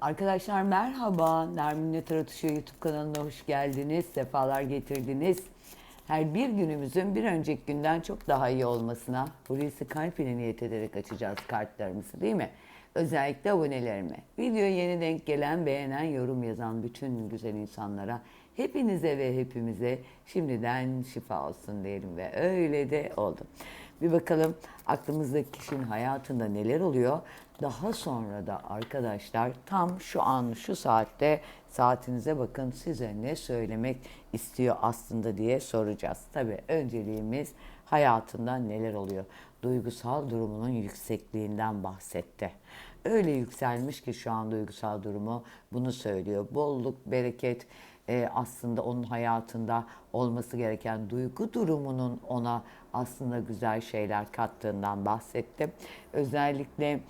Arkadaşlar merhaba. Nermin'le Tarotuşu YouTube kanalına hoş geldiniz. Sefalar getirdiniz. Her bir günümüzün bir önceki günden çok daha iyi olmasına Hulusi Kalp ile niyet ederek açacağız kartlarımızı değil mi? Özellikle abonelerime. Videoya yeni denk gelen, beğenen, yorum yazan bütün güzel insanlara, hepinize ve hepimize şimdiden şifa olsun diyelim ve öyle de oldu. Bir bakalım aklımızdaki kişinin hayatında neler oluyor. Daha sonra da arkadaşlar tam şu an şu saatte saatinize bakın size ne söylemek istiyor aslında diye soracağız. Tabii önceliğimiz hayatında neler oluyor. Duygusal durumunun yüksekliğinden bahsetti. Öyle yükselmiş ki şu an duygusal durumu bunu söylüyor. Bolluk, bereket, e, aslında onun hayatında olması gereken duygu durumunun ona aslında güzel şeyler kattığından bahsettim. Özellikle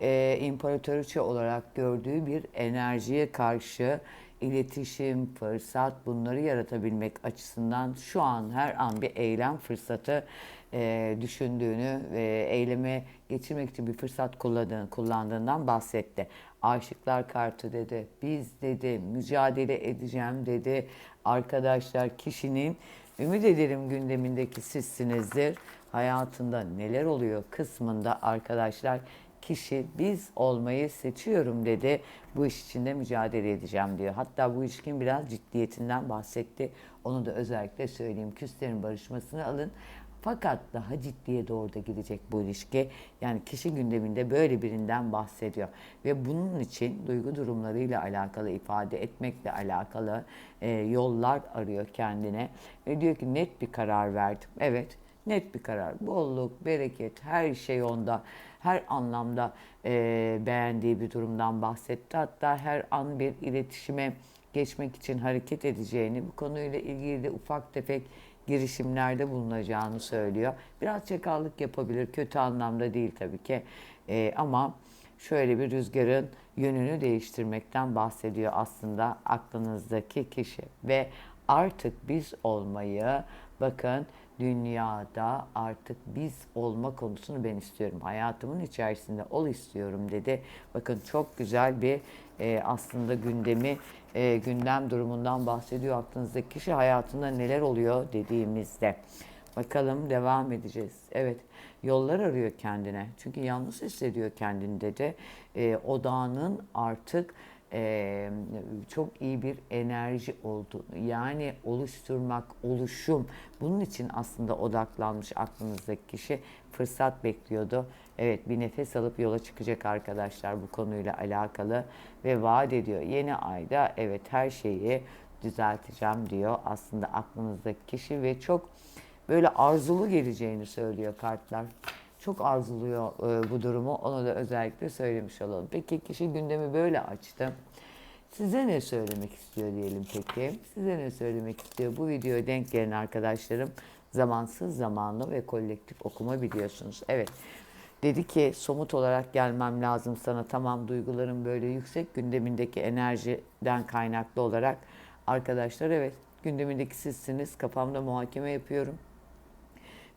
e, imparatoriçe olarak gördüğü bir enerjiye karşı iletişim, fırsat bunları yaratabilmek açısından şu an her an bir eylem fırsatı e, düşündüğünü ve eyleme geçirmek için bir fırsat kullandığını, kullandığından bahsetti. Aşıklar kartı dedi, biz dedi, mücadele edeceğim dedi. Arkadaşlar kişinin ümit ederim gündemindeki sizsinizdir. Hayatında neler oluyor kısmında arkadaşlar kişi biz olmayı seçiyorum dedi. Bu iş için de mücadele edeceğim diyor. Hatta bu ilişkin biraz ciddiyetinden bahsetti. Onu da özellikle söyleyeyim. Küslerin barışmasını alın. Fakat daha ciddiye doğru da gidecek bu ilişki. Yani kişi gündeminde böyle birinden bahsediyor. Ve bunun için duygu durumlarıyla alakalı, ifade etmekle alakalı e, yollar arıyor kendine. Ve diyor ki net bir karar verdim. Evet net bir karar. Bolluk, bereket, her şey onda. Her anlamda e, beğendiği bir durumdan bahsetti. Hatta her an bir iletişime geçmek için hareket edeceğini, bu konuyla ilgili de ufak tefek girişimlerde bulunacağını söylüyor. Biraz çakallık yapabilir, kötü anlamda değil tabii ki. E, ama şöyle bir rüzgarın yönünü değiştirmekten bahsediyor aslında aklınızdaki kişi. Ve artık biz olmayı, bakın dünyada artık biz olma konusunu ben istiyorum. Hayatımın içerisinde ol istiyorum dedi. Bakın çok güzel bir e, aslında gündemi, e, gündem durumundan bahsediyor. Aklınızdaki kişi hayatında neler oluyor dediğimizde. Bakalım devam edeceğiz. Evet yollar arıyor kendine. Çünkü yalnız hissediyor kendinde de. E, odağının artık çok iyi bir enerji olduğunu yani oluşturmak, oluşum bunun için aslında odaklanmış aklınızdaki kişi fırsat bekliyordu. Evet bir nefes alıp yola çıkacak arkadaşlar bu konuyla alakalı ve vaat ediyor. Yeni ayda evet her şeyi düzelteceğim diyor aslında aklınızdaki kişi ve çok böyle arzulu geleceğini söylüyor kartlar çok arzuluyor e, bu durumu. Onu da özellikle söylemiş olalım. Peki kişi gündemi böyle açtı. Size ne söylemek istiyor diyelim peki? Size ne söylemek istiyor? Bu videoya denk gelen arkadaşlarım zamansız zamanlı ve kolektif okuma biliyorsunuz. Evet. Dedi ki somut olarak gelmem lazım sana. Tamam duygularım böyle yüksek gündemindeki enerjiden kaynaklı olarak. Arkadaşlar evet gündemindeki sizsiniz. Kafamda muhakeme yapıyorum.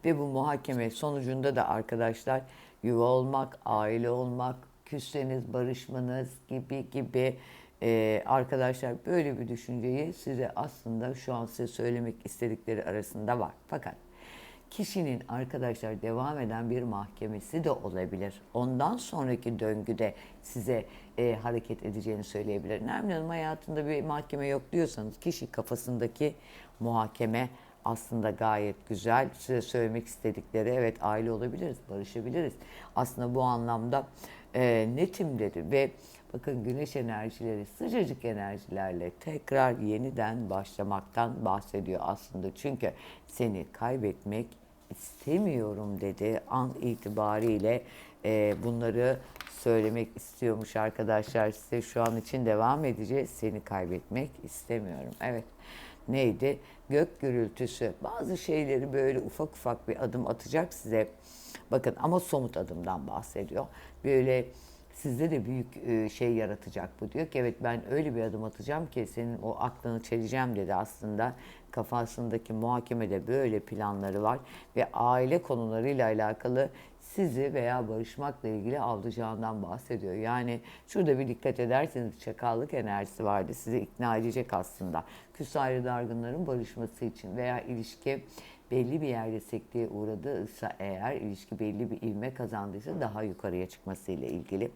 Ve bu muhakeme sonucunda da arkadaşlar yuva olmak, aile olmak, küsseniz barışmanız gibi gibi e, arkadaşlar böyle bir düşünceyi size aslında şu an size söylemek istedikleri arasında var. Fakat kişinin arkadaşlar devam eden bir mahkemesi de olabilir. Ondan sonraki döngüde size e, hareket edeceğini söyleyebilir. Nermin Hanım hayatında bir mahkeme yok diyorsanız kişi kafasındaki muhakeme aslında gayet güzel. Size söylemek istedikleri evet aile olabiliriz, barışabiliriz. Aslında bu anlamda e, netim ve bakın güneş enerjileri sıcacık enerjilerle tekrar yeniden başlamaktan bahsediyor aslında. Çünkü seni kaybetmek istemiyorum dedi an itibariyle e, bunları söylemek istiyormuş arkadaşlar size şu an için devam edeceğiz seni kaybetmek istemiyorum evet neydi? Gök gürültüsü. Bazı şeyleri böyle ufak ufak bir adım atacak size. Bakın ama somut adımdan bahsediyor. Böyle sizde de büyük e, şey yaratacak bu. Diyor ki evet ben öyle bir adım atacağım ki senin o aklını çeleceğim dedi aslında. Kafasındaki muhakemede böyle planları var ve aile konularıyla alakalı sizi veya barışmakla ilgili avlayacağından bahsediyor. Yani şurada bir dikkat ederseniz çakallık enerjisi vardı. Sizi ikna edecek aslında. Küs ayrı dargınların barışması için veya ilişki belli bir yerde sekteye uğradıysa eğer ilişki belli bir ivme kazandıysa daha yukarıya çıkması ile ilgili.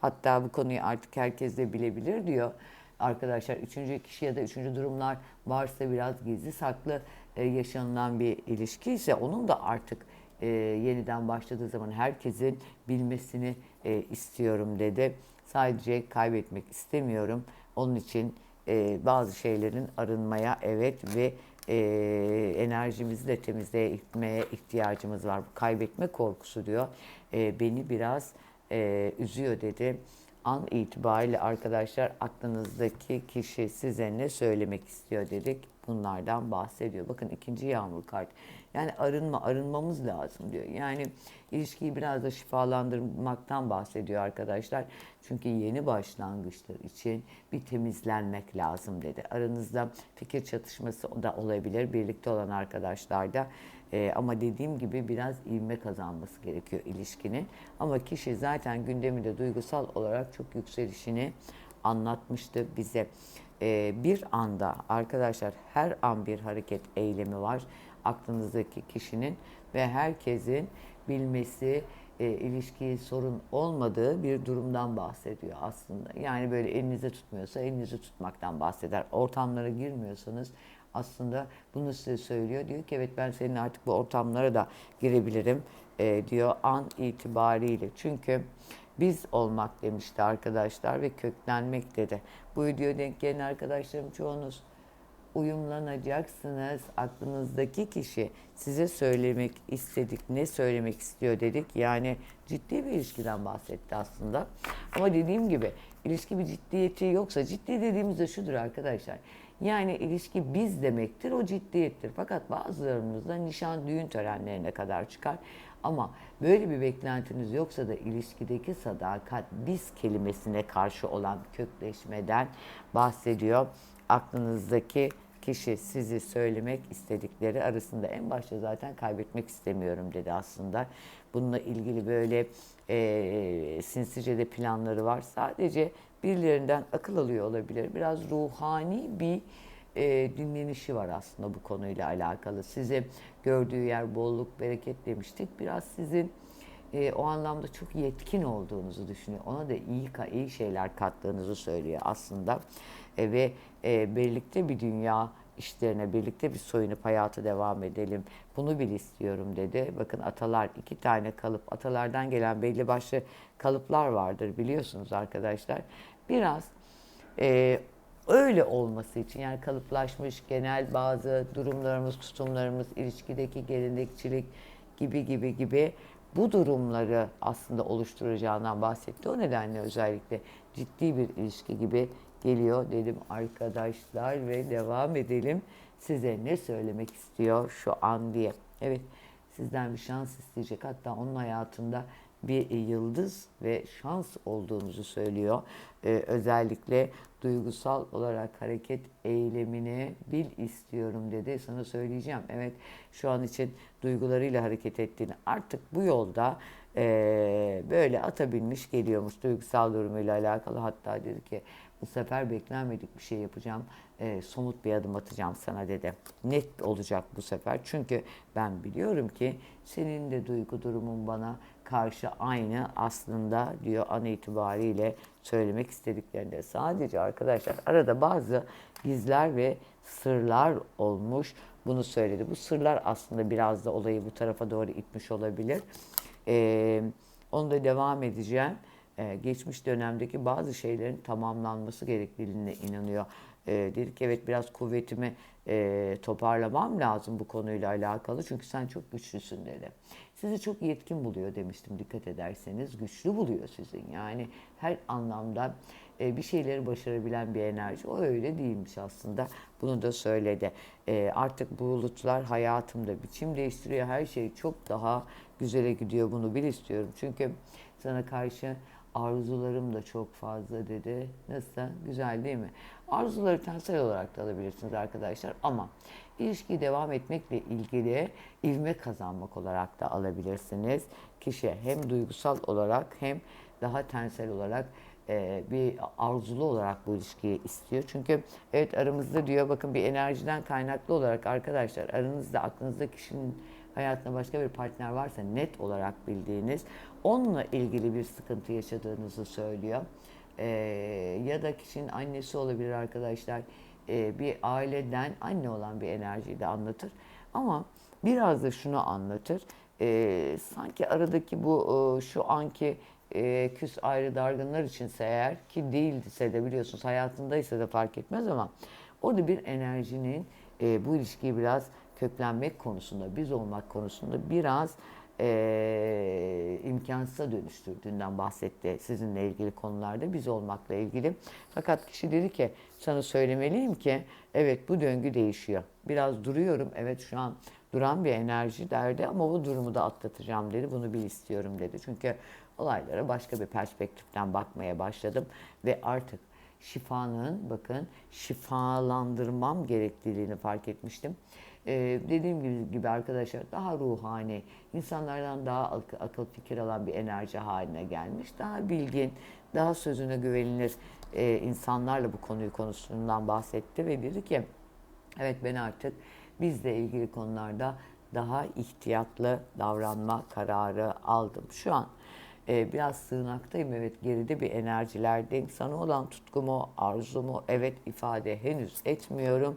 Hatta bu konuyu artık herkes de bilebilir diyor. Arkadaşlar üçüncü kişi ya da üçüncü durumlar varsa biraz gizli saklı e, yaşanılan bir ilişki ise onun da artık e, yeniden başladığı zaman herkesin bilmesini e, istiyorum dedi. Sadece kaybetmek istemiyorum. Onun için e, bazı şeylerin arınmaya evet ve e, enerjimizi de temizlemeye ihtiyacımız var. Bu kaybetme korkusu diyor. E, beni biraz e, üzüyor dedi. An itibariyle arkadaşlar aklınızdaki kişi size ne söylemek istiyor dedik. Bunlardan bahsediyor. Bakın ikinci yağmur kart. Yani arınma, arınmamız lazım diyor. Yani ilişkiyi biraz da şifalandırmaktan bahsediyor arkadaşlar. Çünkü yeni başlangıçlar için bir temizlenmek lazım dedi. Aranızda fikir çatışması da olabilir birlikte olan arkadaşlarda. Ee, ama dediğim gibi biraz ivme kazanması gerekiyor ilişkinin. Ama kişi zaten gündeminde duygusal olarak çok yükselişini anlatmıştı bize. Ee, bir anda arkadaşlar her an bir hareket eylemi var aklınızdaki kişinin ve herkesin bilmesi e, ilişkiyi sorun olmadığı bir durumdan bahsediyor aslında. Yani böyle elinize tutmuyorsa elinizi tutmaktan bahseder. Ortamlara girmiyorsanız aslında bunu size söylüyor. Diyor ki evet ben senin artık bu ortamlara da girebilirim e, diyor an itibariyle. Çünkü biz olmak demişti arkadaşlar ve köklenmek dedi. Bu videoya denk gelen arkadaşlarım çoğunuz uyumlanacaksınız. Aklınızdaki kişi size söylemek istedik, ne söylemek istiyor dedik. Yani ciddi bir ilişkiden bahsetti aslında. Ama dediğim gibi ilişki bir ciddiyeti yoksa ciddi dediğimizde şudur arkadaşlar. Yani ilişki biz demektir, o ciddiyettir. Fakat bazılarımızda nişan, düğün törenlerine kadar çıkar. Ama böyle bir beklentiniz yoksa da ilişkideki sadakat biz kelimesine karşı olan kökleşmeden bahsediyor. Aklınızdaki kişi sizi söylemek istedikleri arasında en başta zaten kaybetmek istemiyorum dedi aslında. Bununla ilgili böyle e, sinsice de planları var. Sadece birilerinden akıl alıyor olabilir. Biraz ruhani bir e, dinlenişi var aslında bu konuyla alakalı. Size gördüğü yer bolluk, bereket demiştik. Biraz sizin e, o anlamda çok yetkin olduğunuzu düşünüyor. Ona da iyi iyi şeyler kattığınızı söylüyor aslında. Ve e, birlikte bir dünya işlerine birlikte bir soyunup hayatı devam edelim. Bunu bil istiyorum dedi. Bakın atalar iki tane kalıp atalardan gelen belli başlı kalıplar vardır biliyorsunuz arkadaşlar. Biraz e, öyle olması için yani kalıplaşmış genel bazı durumlarımız, tutumlarımız, ilişkideki gelenekçilik gibi gibi gibi bu durumları aslında oluşturacağından bahsetti. O nedenle özellikle ciddi bir ilişki gibi geliyor dedim arkadaşlar ve devam edelim. Size ne söylemek istiyor şu an diye. Evet sizden bir şans isteyecek. Hatta onun hayatında bir yıldız ve şans olduğunuzu söylüyor. Ee, özellikle duygusal olarak hareket eylemini bil istiyorum dedi. Sana söyleyeceğim. Evet şu an için duygularıyla hareket ettiğini artık bu yolda e, böyle atabilmiş geliyormuş duygusal durumuyla alakalı. Hatta dedi ki bu sefer beklenmedik bir şey yapacağım. E, somut bir adım atacağım sana dedi. Net olacak bu sefer. Çünkü ben biliyorum ki senin de duygu durumun bana karşı aynı aslında diyor an itibariyle söylemek istediklerinde. Sadece arkadaşlar arada bazı gizler ve sırlar olmuş. Bunu söyledi. Bu sırlar aslında biraz da olayı bu tarafa doğru itmiş olabilir. Ee, onu da devam edeceğim. Ee, geçmiş dönemdeki bazı şeylerin tamamlanması gerektiğine inanıyor. Ee, dedi ki evet biraz kuvvetimi e, toparlamam lazım bu konuyla alakalı. Çünkü sen çok güçlüsün dedi. Sizi çok yetkin buluyor demiştim dikkat ederseniz. Güçlü buluyor sizin. Yani her anlamda e, bir şeyleri başarabilen bir enerji. O öyle değilmiş aslında. Bunu da söyledi. E, artık bulutlar hayatımda biçim değiştiriyor. Her şey çok daha güzele gidiyor. Bunu bil istiyorum. Çünkü sana karşı arzularım da çok fazla dedi. Nasıl? Güzel değil mi? Arzuları tensel olarak da alabilirsiniz arkadaşlar ama ilişkiyi devam etmekle ilgili ivme kazanmak olarak da alabilirsiniz. kişi hem duygusal olarak hem daha tensel olarak e, bir arzulu olarak bu ilişkiyi istiyor. Çünkü evet aramızda diyor bakın bir enerjiden kaynaklı olarak arkadaşlar aranızda aklınızda kişinin hayatında başka bir partner varsa net olarak bildiğiniz onunla ilgili bir sıkıntı yaşadığınızı söylüyor. E, ya da kişinin annesi olabilir arkadaşlar. E, bir aileden anne olan bir enerjiyi de anlatır. Ama biraz da şunu anlatır. E, sanki aradaki bu e, şu anki e, küs ayrı dargınlar içinse eğer ki değildiyse de biliyorsunuz hayatındaysa da fark etmez ama orada bir enerjinin e, bu ilişkiyi biraz köklenmek konusunda, biz olmak konusunda biraz e, imkansıza dönüştürdüğünden bahsetti sizinle ilgili konularda biz olmakla ilgili. Fakat kişi dedi ki sana söylemeliyim ki evet bu döngü değişiyor. Biraz duruyorum evet şu an duran bir enerji derdi ama bu durumu da atlatacağım dedi. Bunu bil istiyorum dedi. Çünkü olaylara başka bir perspektiften bakmaya başladım ve artık şifanın bakın şifalandırmam gerekliliğini fark etmiştim. Ee, dediğim gibi, gibi arkadaşlar daha ruhani, insanlardan daha ak- akıl fikir alan bir enerji haline gelmiş. Daha bilgin, daha sözüne güvenilir e, insanlarla bu konuyu konusundan bahsetti ve dedi ki evet ben artık bizle ilgili konularda daha ihtiyatlı davranma kararı aldım. Şu an e, biraz sığınaktayım evet geride bir enerjilerdeyim. Sana olan tutkumu, arzumu evet ifade henüz etmiyorum.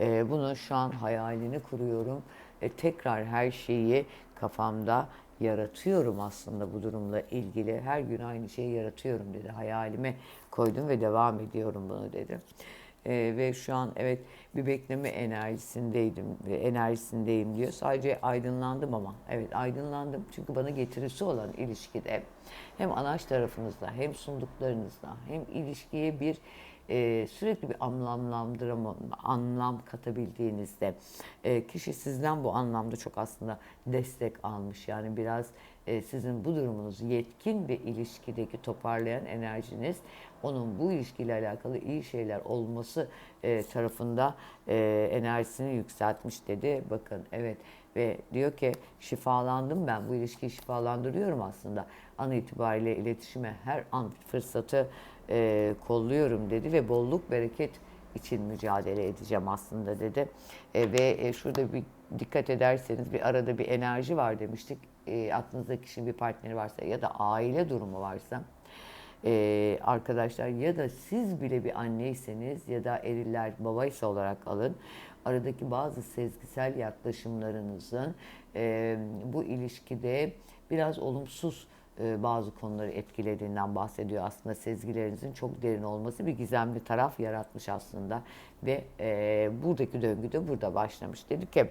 E, bunun şu an hayalini kuruyorum. E, tekrar her şeyi kafamda yaratıyorum aslında bu durumla ilgili. Her gün aynı şeyi yaratıyorum dedi. Hayalime koydum ve devam ediyorum bunu dedi. Ee, ve şu an evet bir bekleme enerjisindeydim enerjisindeyim diyor. Sadece aydınlandım ama evet aydınlandım çünkü bana getirisi olan ilişkide hem anaç tarafınızda hem sunduklarınızda hem ilişkiye bir e, sürekli bir anlamlandırma, anlam katabildiğinizde e, kişi sizden bu anlamda çok aslında destek almış. Yani biraz e, sizin bu durumunuzu yetkin bir ilişkideki toparlayan enerjiniz onun bu ilişkiyle alakalı iyi şeyler olması e, tarafında e, enerjisini yükseltmiş dedi. Bakın evet ve diyor ki şifalandım ben bu ilişkiyi şifalandırıyorum aslında. An itibariyle iletişime her an fırsatı e, kolluyorum dedi ve bolluk bereket için mücadele edeceğim aslında dedi. E, ve e, şurada bir dikkat ederseniz bir arada bir enerji var demiştik. E, aklınızda kişinin bir partneri varsa ya da aile durumu varsa e, arkadaşlar ya da siz bile bir anneyseniz ya da eriller babaysa olarak alın. Aradaki bazı sezgisel yaklaşımlarınızın e, bu ilişkide biraz olumsuz e, bazı konuları etkilediğinden bahsediyor. Aslında sezgilerinizin çok derin olması bir gizemli taraf yaratmış aslında. Ve e, buradaki döngü de burada başlamış. Dedi ki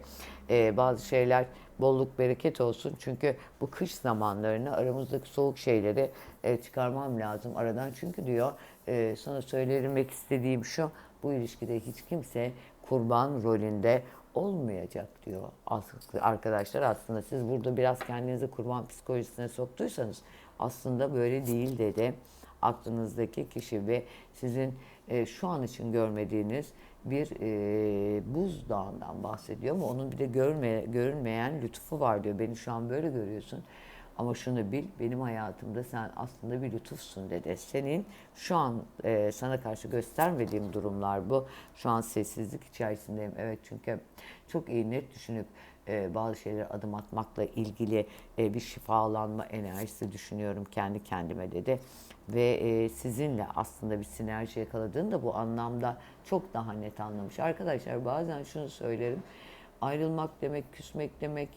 e, bazı şeyler bolluk bereket olsun. Çünkü bu kış zamanlarını aramızdaki soğuk şeyleri e, çıkarmam lazım aradan. Çünkü diyor e, sana söylemek istediğim şu bu ilişkide hiç kimse kurban rolünde olmayacak diyor arkadaşlar. Aslında siz burada biraz kendinizi kurban psikolojisine soktuysanız aslında böyle değil dedi aklınızdaki kişi ve sizin e, şu an için görmediğiniz bir e, buzdağından bahsediyor ama onun bir de görme, görünmeyen lütfu var diyor. Beni şu an böyle görüyorsun. Ama şunu bil, benim hayatımda sen aslında bir lütufsun dedi. Senin şu an e, sana karşı göstermediğim durumlar bu. Şu an sessizlik içerisindeyim. Evet çünkü çok iyi net düşünüp e, bazı şeyler adım atmakla ilgili e, bir şifalanma enerjisi düşünüyorum kendi kendime dedi. Ve e, sizinle aslında bir sinerji yakaladığını da bu anlamda çok daha net anlamış. Arkadaşlar bazen şunu söylerim. Ayrılmak demek, küsmek demek,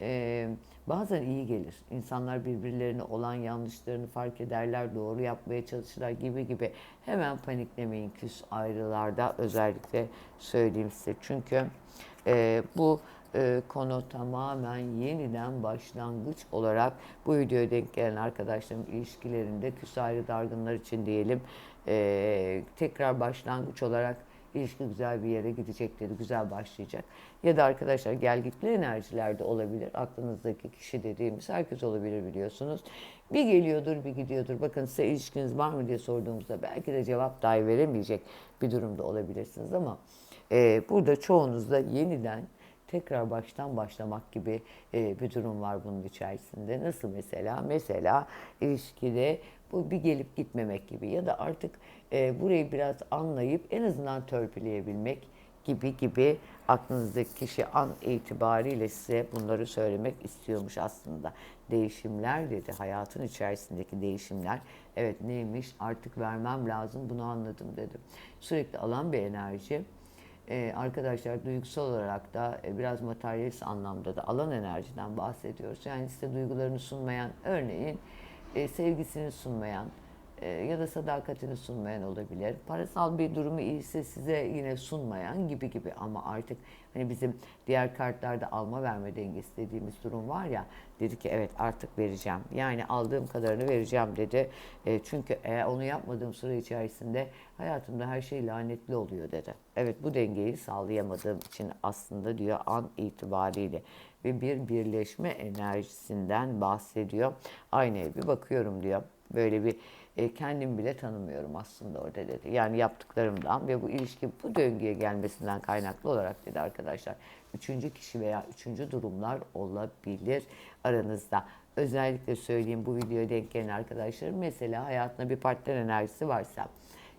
e, bazen iyi gelir. İnsanlar birbirlerine olan yanlışlarını fark ederler, doğru yapmaya çalışırlar gibi gibi. Hemen paniklemeyin küs ayrılarda özellikle söyleyeyim size. Çünkü e, bu e, konu tamamen yeniden başlangıç olarak bu videoya denk gelen arkadaşlarım ilişkilerinde küs ayrı dargınlar için diyelim e, tekrar başlangıç olarak ilişki güzel bir yere gidecekleri, güzel başlayacak. Ya da arkadaşlar gelgitli enerjilerde olabilir. Aklınızdaki kişi dediğimiz herkes olabilir biliyorsunuz. Bir geliyordur, bir gidiyordur. Bakın size ilişkiniz var mı diye sorduğumuzda belki de cevap dahi veremeyecek bir durumda olabilirsiniz ama e, burada çoğunuzda yeniden tekrar baştan başlamak gibi e, bir durum var bunun içerisinde. Nasıl mesela? Mesela ilişkide bu bir gelip gitmemek gibi ya da artık e, burayı biraz anlayıp en azından törpüleyebilmek gibi gibi aklınızdaki kişi an itibariyle size bunları söylemek istiyormuş aslında. Değişimler dedi, hayatın içerisindeki değişimler. Evet neymiş artık vermem lazım bunu anladım dedim. Sürekli alan bir enerji. Ee, arkadaşlar duygusal olarak da e, biraz materyalist anlamda da alan enerjiden bahsediyoruz. Yani size duygularını sunmayan, örneğin e, sevgisini sunmayan, ya da sadakatini sunmayan olabilir. Parasal bir durumu iyiyse size yine sunmayan gibi gibi ama artık hani bizim diğer kartlarda alma verme dengesi dediğimiz durum var ya dedi ki evet artık vereceğim. Yani aldığım kadarını vereceğim dedi. E, çünkü eğer onu yapmadığım süre içerisinde hayatımda her şey lanetli oluyor dedi. Evet bu dengeyi sağlayamadığım için aslında diyor an itibariyle ve bir birleşme enerjisinden bahsediyor. Aynaya bir bakıyorum diyor. Böyle bir e, kendim bile tanımıyorum aslında orada dedi. Yani yaptıklarımdan ve bu ilişki bu döngüye gelmesinden kaynaklı olarak dedi arkadaşlar. Üçüncü kişi veya üçüncü durumlar olabilir aranızda. Özellikle söyleyeyim bu videoya denk gelen arkadaşlarım mesela hayatında bir partner enerjisi varsa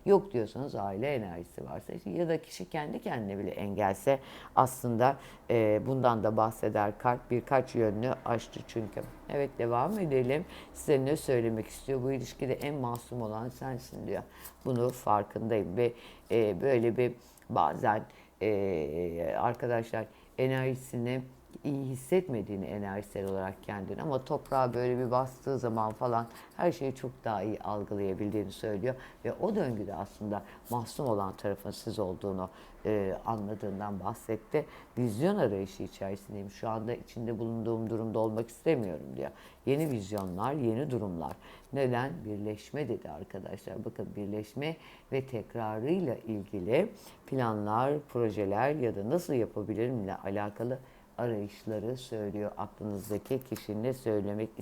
Yok diyorsanız aile enerjisi varsa ya da kişi kendi kendine bile engelse aslında e, bundan da bahseder kart birkaç yönlü açtı çünkü. Evet devam edelim. Size ne söylemek istiyor? Bu ilişkide en masum olan sensin diyor. Bunu farkındayım ve e, böyle bir bazen e, arkadaşlar enerjisini iyi hissetmediğini enerjisel olarak kendini ama toprağa böyle bir bastığı zaman falan her şeyi çok daha iyi algılayabildiğini söylüyor ve o döngüde aslında mahzun olan tarafın siz olduğunu e, anladığından bahsetti. Vizyon arayışı içerisindeyim. Şu anda içinde bulunduğum durumda olmak istemiyorum diyor. Yeni vizyonlar, yeni durumlar. Neden? Birleşme dedi arkadaşlar. Bakın birleşme ve tekrarıyla ilgili planlar, projeler ya da nasıl yapabilirimle alakalı arayışları söylüyor. Aklınızdaki kişi ne söylemek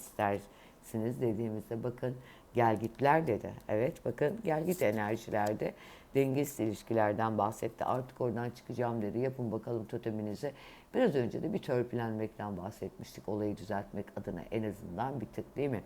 istersiniz dediğimizde bakın gelgitler dedi. Evet bakın gelgit enerjilerde dengesiz ilişkilerden bahsetti. Artık oradan çıkacağım dedi. Yapın bakalım toteminizi. Biraz önce de bir törpülenmekten bahsetmiştik. Olayı düzeltmek adına en azından bir tık değil mi?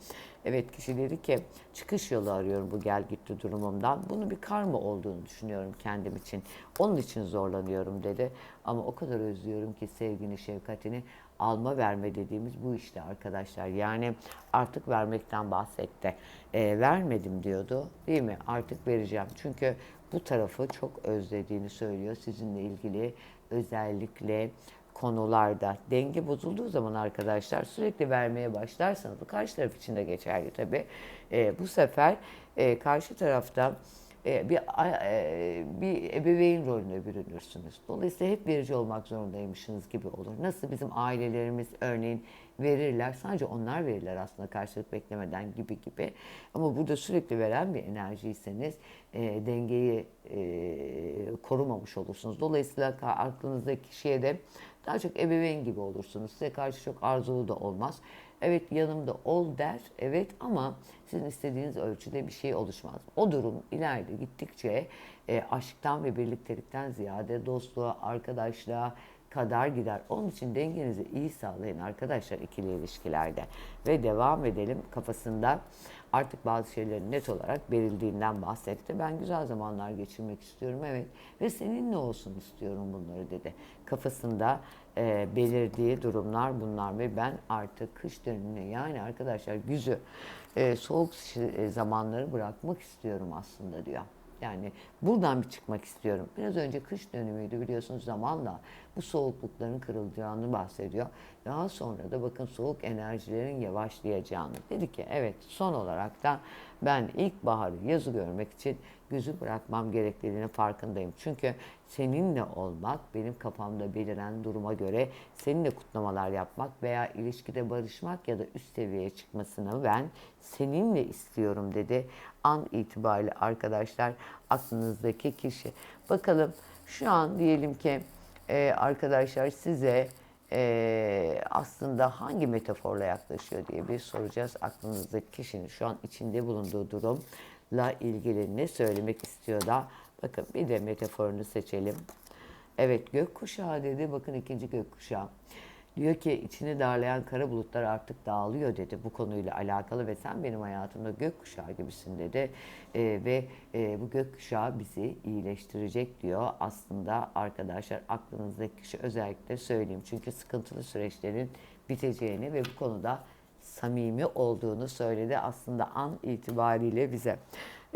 Evet kişi dedi ki çıkış yolu arıyorum bu gel gitti durumumdan. Bunu bir karma olduğunu düşünüyorum kendim için. Onun için zorlanıyorum dedi. Ama o kadar özlüyorum ki sevgini, şefkatini alma verme dediğimiz bu işte arkadaşlar. Yani artık vermekten bahsetti. E, vermedim diyordu değil mi? Artık vereceğim. Çünkü bu tarafı çok özlediğini söylüyor sizinle ilgili özellikle konularda denge bozulduğu zaman arkadaşlar sürekli vermeye başlarsanız bu karşı taraf için de geçerli tabi. E, bu sefer e, karşı tarafta e, bir e, bir ebeveyn rolüne bürünürsünüz. Dolayısıyla hep verici olmak zorundaymışsınız gibi olur. Nasıl bizim ailelerimiz örneğin verirler. Sadece onlar verirler aslında karşılık beklemeden gibi gibi. Ama burada sürekli veren bir enerjiyseniz e, dengeyi e, korumamış olursunuz. Dolayısıyla aklınızdaki kişiye de daha çok ebeveyn gibi olursunuz. Size karşı çok arzulu da olmaz. Evet yanımda ol der, evet ama sizin istediğiniz ölçüde bir şey oluşmaz. O durum ileride gittikçe e, aşktan ve birliktelikten ziyade dostluğa, arkadaşlığa, kadar gider. Onun için dengenizi iyi sağlayın arkadaşlar ikili ilişkilerde. Ve devam edelim kafasında artık bazı şeylerin net olarak verildiğinden bahsetti. Ben güzel zamanlar geçirmek istiyorum evet ve seninle olsun istiyorum bunları dedi. Kafasında e, belirdiği durumlar bunlar ve ben artık kış dönemine yani arkadaşlar güzü e, soğuk e, zamanları bırakmak istiyorum aslında diyor. Yani buradan bir çıkmak istiyorum. Biraz önce kış dönemiydi biliyorsunuz zamanla bu soğuklukların kırılacağını bahsediyor. Daha sonra da bakın soğuk enerjilerin yavaşlayacağını. Dedi ki evet son olarak da ben ilkbaharı yazı görmek için gözü bırakmam gerektiğini farkındayım. Çünkü seninle olmak benim kafamda beliren duruma göre seninle kutlamalar yapmak veya ilişkide barışmak ya da üst seviyeye çıkmasını ben seninle istiyorum dedi. An itibariyle arkadaşlar aklınızdaki kişi. Bakalım şu an diyelim ki e, arkadaşlar size e, aslında hangi metaforla yaklaşıyor diye bir soracağız. Aklınızdaki kişinin şu an içinde bulunduğu durumla ilgili ne söylemek istiyor da bakın bir de metaforunu seçelim. Evet gökkuşağı dedi. Bakın ikinci gökkuşağı. Diyor ki içini darlayan kara bulutlar artık dağılıyor dedi bu konuyla alakalı ve sen benim hayatımda gökkuşağı gibisin dedi. Ee, ve e, bu gökkuşağı bizi iyileştirecek diyor. Aslında arkadaşlar aklınızdaki kişi özellikle söyleyeyim. Çünkü sıkıntılı süreçlerin biteceğini ve bu konuda samimi olduğunu söyledi aslında an itibariyle bize.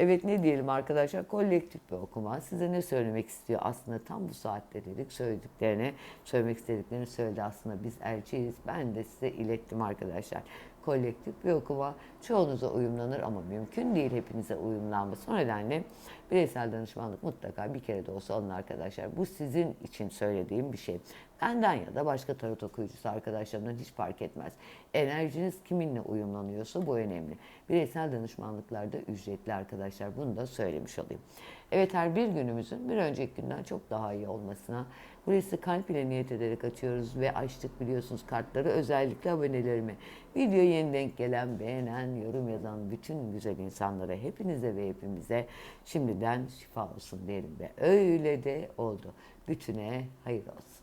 Evet ne diyelim arkadaşlar kolektif bir okuma. Size ne söylemek istiyor aslında tam bu saatte dedik söylediklerini, söylemek istediklerini söyledi aslında biz elçiyiz. Ben de size ilettim arkadaşlar. Kolektif bir okuma çoğunuza uyumlanır ama mümkün değil hepinize uyumlanması. O nedenle bireysel danışmanlık mutlaka bir kere de olsa alın arkadaşlar. Bu sizin için söylediğim bir şey. Benden ya da başka tarot okuyucusu arkadaşlarımdan hiç fark etmez. Enerjiniz kiminle uyumlanıyorsa bu önemli. Bireysel danışmanlıklarda ücretli arkadaşlar bunu da söylemiş olayım. Evet her bir günümüzün bir önceki günden çok daha iyi olmasına burası kalp ile niyet ederek açıyoruz ve açtık biliyorsunuz kartları özellikle abonelerime. Video yeni denk gelen, beğenen, yorum yazan bütün güzel insanlara hepinize ve hepimize şimdiden şifa olsun diyelim ve öyle de oldu. Bütüne hayır olsun.